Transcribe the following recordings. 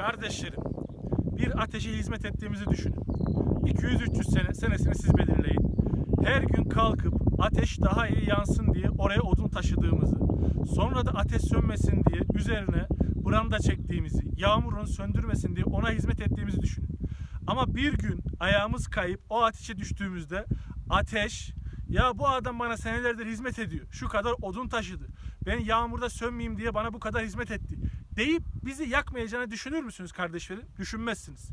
Kardeşlerim, bir ateşe hizmet ettiğimizi düşünün. 200-300 sene senesini siz belirleyin. Her gün kalkıp ateş daha iyi yansın diye oraya odun taşıdığımızı, sonra da ateş sönmesin diye üzerine branda çektiğimizi, yağmurun söndürmesin diye ona hizmet ettiğimizi düşünün. Ama bir gün ayağımız kayıp o ateşe düştüğümüzde ateş ya bu adam bana senelerdir hizmet ediyor. Şu kadar odun taşıdı. Ben yağmurda sönmeyeyim diye bana bu kadar hizmet etti. Deyip bizi yakmayacağını düşünür müsünüz kardeşlerim? Düşünmezsiniz.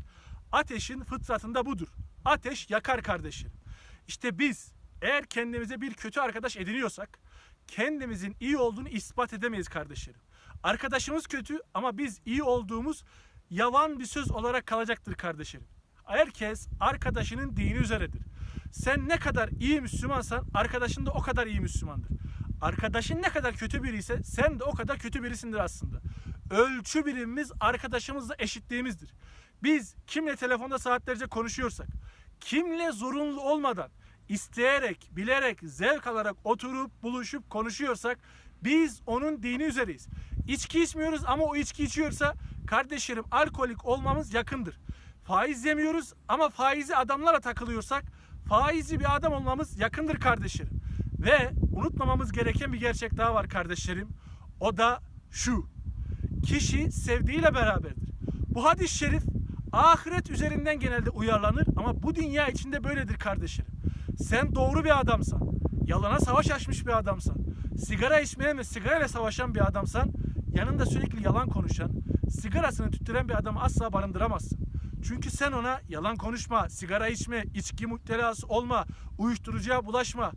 Ateşin fıtratında budur. Ateş yakar kardeşlerim. İşte biz eğer kendimize bir kötü arkadaş ediniyorsak kendimizin iyi olduğunu ispat edemeyiz kardeşlerim. Arkadaşımız kötü ama biz iyi olduğumuz yavan bir söz olarak kalacaktır kardeşlerim. Herkes arkadaşının dini üzeredir. Sen ne kadar iyi Müslümansan arkadaşın da o kadar iyi Müslümandır. Arkadaşın ne kadar kötü biri ise sen de o kadar kötü birisindir aslında. Ölçü birimimiz arkadaşımızla eşitliğimizdir. Biz kimle telefonda saatlerce konuşuyorsak, kimle zorunlu olmadan, isteyerek, bilerek, zevk alarak oturup buluşup konuşuyorsak biz onun dini üzereyiz. İçki içmiyoruz ama o içki içiyorsa kardeşlerim alkolik olmamız yakındır. Faiz yemiyoruz ama faizi adamlara takılıyorsak faizci bir adam olmamız yakındır kardeşlerim. Ve unutmamamız gereken bir gerçek daha var kardeşlerim. O da şu. Kişi sevdiğiyle beraberdir. Bu hadis-i şerif ahiret üzerinden genelde uyarlanır ama bu dünya içinde böyledir kardeşlerim. Sen doğru bir adamsan, yalana savaş açmış bir adamsan, sigara içmeyen ve sigarayla savaşan bir adamsan, yanında sürekli yalan konuşan, sigarasını tüttüren bir adamı asla barındıramazsın. Çünkü sen ona yalan konuşma, sigara içme, içki müptelası olma, uyuşturucuya bulaşma,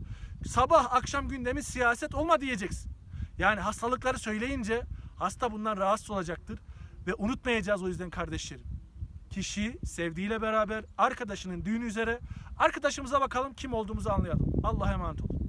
sabah akşam gündemi siyaset olma diyeceksin. Yani hastalıkları söyleyince hasta bundan rahatsız olacaktır. Ve unutmayacağız o yüzden kardeşlerim. Kişi sevdiğiyle beraber arkadaşının düğünü üzere arkadaşımıza bakalım kim olduğumuzu anlayalım. Allah'a emanet olun.